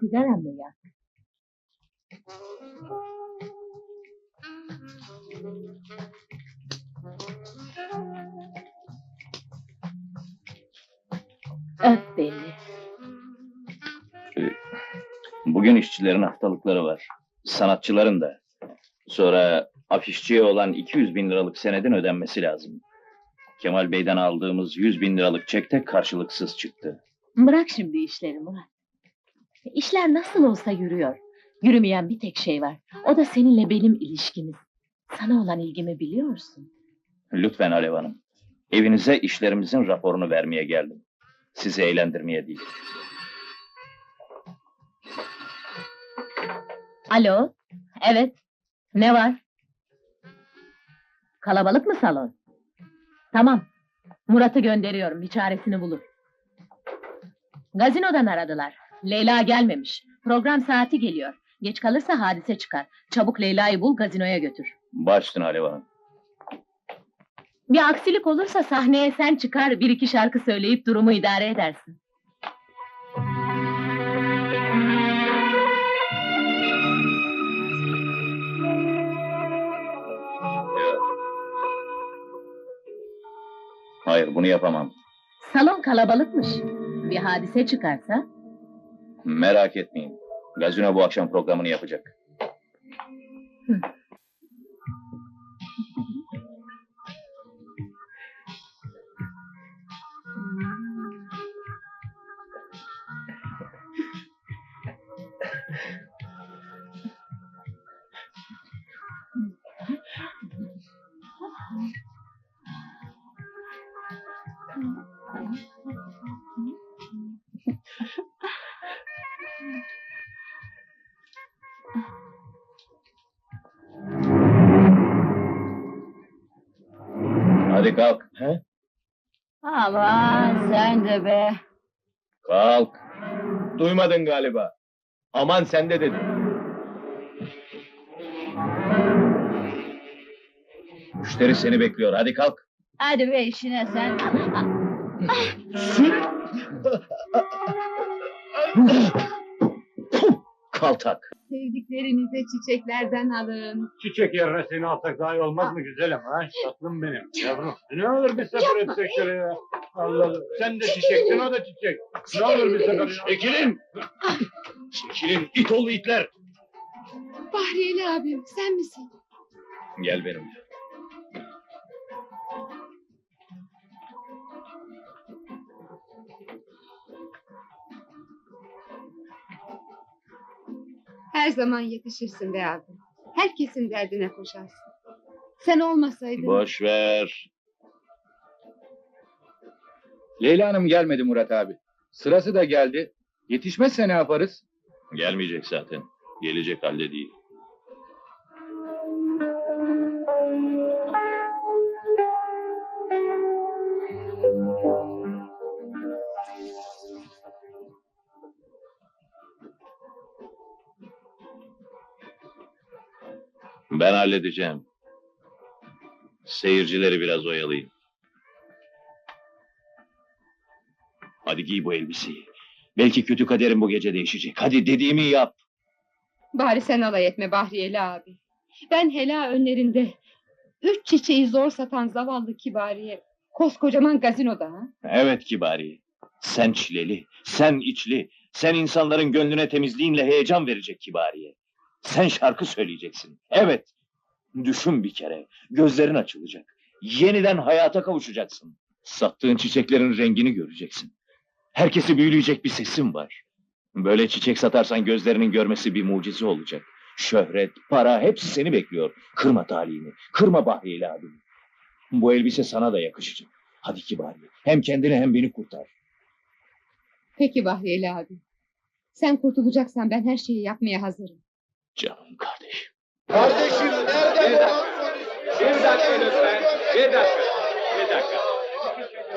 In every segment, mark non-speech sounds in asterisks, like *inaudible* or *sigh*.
Sigara mı yak? Öp beni. Bugün işçilerin haftalıkları var. Sanatçıların da. Sonra afişçiye olan 200 bin liralık senedin ödenmesi lazım. Kemal Bey'den aldığımız 100 bin liralık çek de karşılıksız çıktı. Bırak şimdi işleri Murat. İşler nasıl olsa yürüyor. Yürümeyen bir tek şey var. O da seninle benim ilişkimiz. Sana olan ilgimi biliyorsun. Lütfen Alev Hanım. Evinize işlerimizin raporunu vermeye geldim. Sizi eğlendirmeye değil. Alo, evet. Ne var? Kalabalık mı salon? Tamam. Murat'ı gönderiyorum, bir çaresini bulur. Gazinodan aradılar. Leyla gelmemiş. Program saati geliyor. Geç kalırsa hadise çıkar. Çabuk Leyla'yı bul, gazinoya götür. Başsın Alev Hanım. Bir aksilik olursa sahneye sen çıkar, bir iki şarkı söyleyip durumu idare edersin. Hayır bunu yapamam. Salon kalabalıkmış. Bir hadise çıkarsa Merak etmeyin. Gazino bu akşam programını yapacak. Hadi kalk. He? Aman sen de be. Kalk. Duymadın galiba. Aman sen de dedim. Müşteri seni bekliyor. Hadi kalk. Hadi be işine sen. *laughs* Kaltak. Sevdiklerinize çiçeklerden alın. Çiçek yerine seni alsak daha iyi olmaz mı güzelim ha? Tatlım benim *laughs* yavrum. Ne olur bir sefer etsek şöyle ya. Allah Allah. Sen de çiçeksin o da çiçek. Ne olur bir sefer. Çekilin! Çekilin it oğlu itler! Bahriyeli abim sen misin? Gel benimle. Her zaman yetişirsin be abim. Herkesin derdine koşarsın. Sen olmasaydın... Boş ver. Leyla Hanım gelmedi Murat abi. Sırası da geldi. Yetişmezse ne yaparız? Gelmeyecek zaten. Gelecek halde değil. Halledeceğim. Seyircileri biraz oyalayayım. Hadi giy bu elbiseyi. Belki kötü kaderin bu gece değişecek. Hadi dediğimi yap. Bari sen alay etme Bahriyeli abi. Ben hela önlerinde üç çiçeği zor satan zavallı kibariye koskocaman gazinoda ha? Evet Kibari. Sen çileli, sen içli, sen insanların gönlüne temizliğinle heyecan verecek Kibariye. Sen şarkı söyleyeceksin. Evet. Düşün bir kere. Gözlerin açılacak. Yeniden hayata kavuşacaksın. Sattığın çiçeklerin rengini göreceksin. Herkesi büyüleyecek bir sesin var. Böyle çiçek satarsan gözlerinin görmesi bir mucize olacak. Şöhret, para hepsi seni bekliyor. Kırma talihini, kırma Bahriyeli abini. Bu elbise sana da yakışacak. Hadi Kibariye, hem kendini hem beni kurtar. Peki Bahriyeli abi. Sen kurtulacaksan ben her şeyi yapmaya hazırım. Canım kardeşim. Kardeşim nerede Bir dakika lütfen. Bir dakika. Bir dakika.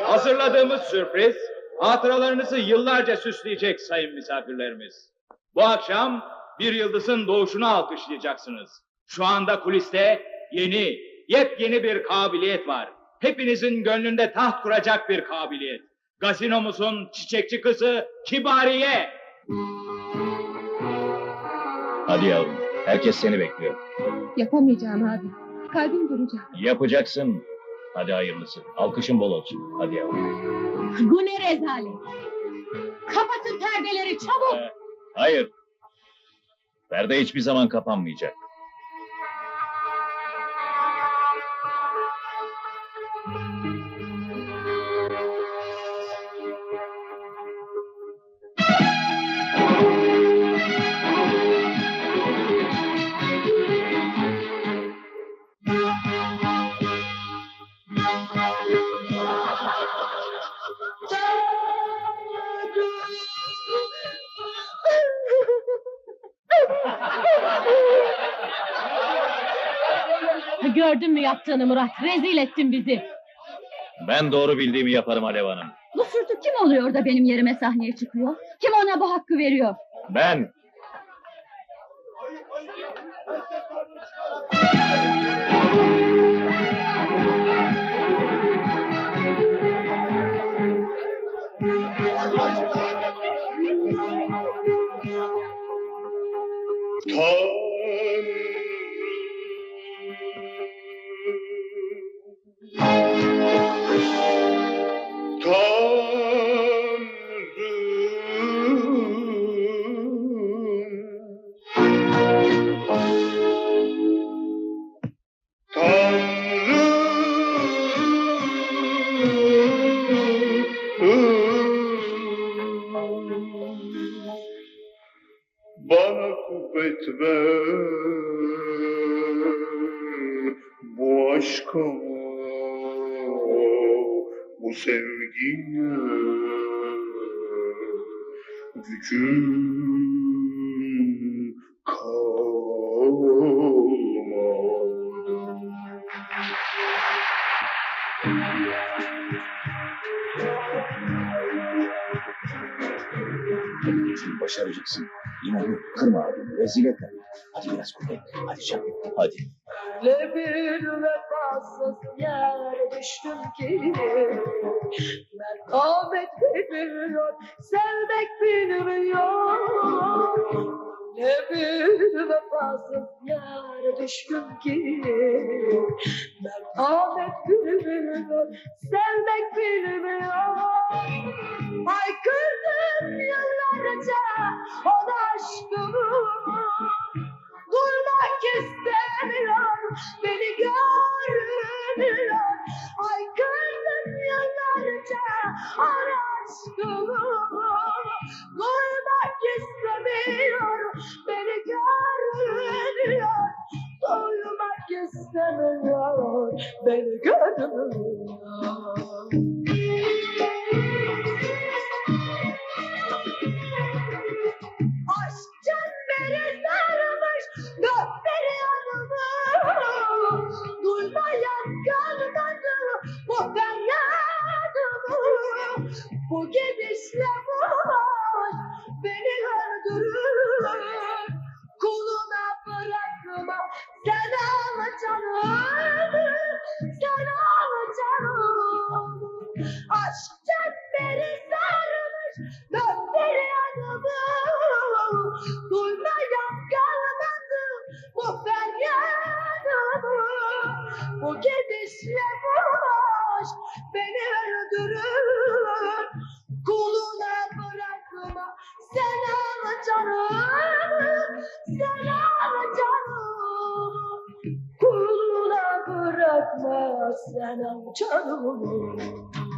Hazırladığımız sürpriz hatıralarınızı yıllarca süsleyecek sayın misafirlerimiz. Bu akşam bir yıldızın doğuşunu alkışlayacaksınız. Şu anda kuliste yeni, yepyeni bir kabiliyet var. Hepinizin gönlünde taht kuracak bir kabiliyet. Gazinomuzun çiçekçi kızı Kibariye. Hadi yavrum. Herkes seni bekliyor. Yapamayacağım abi. Kalbim duracak. Yapacaksın. Hadi hayırlısı. Alkışın bol olsun. Hadi yavrum. Bu ne rezalet? Kapatın perdeleri çabuk. Hayır. Perde hiçbir zaman kapanmayacak. Gördün mü yaptığını Murat? Rezil ettin bizi. Ben doğru bildiğimi yaparım Alev Hanım. Bu sürtük kim oluyor da benim yerime sahneye çıkıyor? Kim ona bu hakkı veriyor? Ben. Ver bu aşka bu sevgiye gücüm kalmadı. Başaracaksın. İnanı kırma abini. Rezil etme. Hadi biraz kuvvet. Hadi canım. Hadi. Ne bir vefasız yere düştüm ki Merhamet bilmiyor, sevmek bilmiyor Ne bir vefasız yere düştüm ki Merhamet bilmiyor, sevmek bilmiyor istemiyor, beni görmüyor. Aşk çemberi sarmış gökleri yanımı Duymayan kalmadı bu feryadımı Bu gidişle bu beni öldürür. Kuluna bırakma sen al canımı Sen al canımı. Kuluna bırakma sen al canımı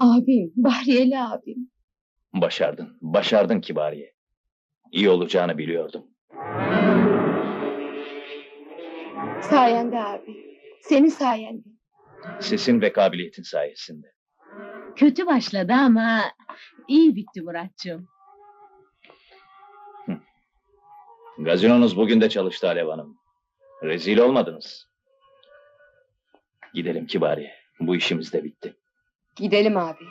Abim, Bahriyeli abim. Başardın. Başardın Kibariye. İyi olacağını biliyordum. Sayende abi. Senin sayende. Sesin ve kabiliyetin sayesinde. Kötü başladı ama iyi bitti Muratcığım. Gazinonuz bugün de çalıştı Alev Hanım. Rezil olmadınız. Gidelim Kibariye. Bu işimiz de bitti. Gidelim abi.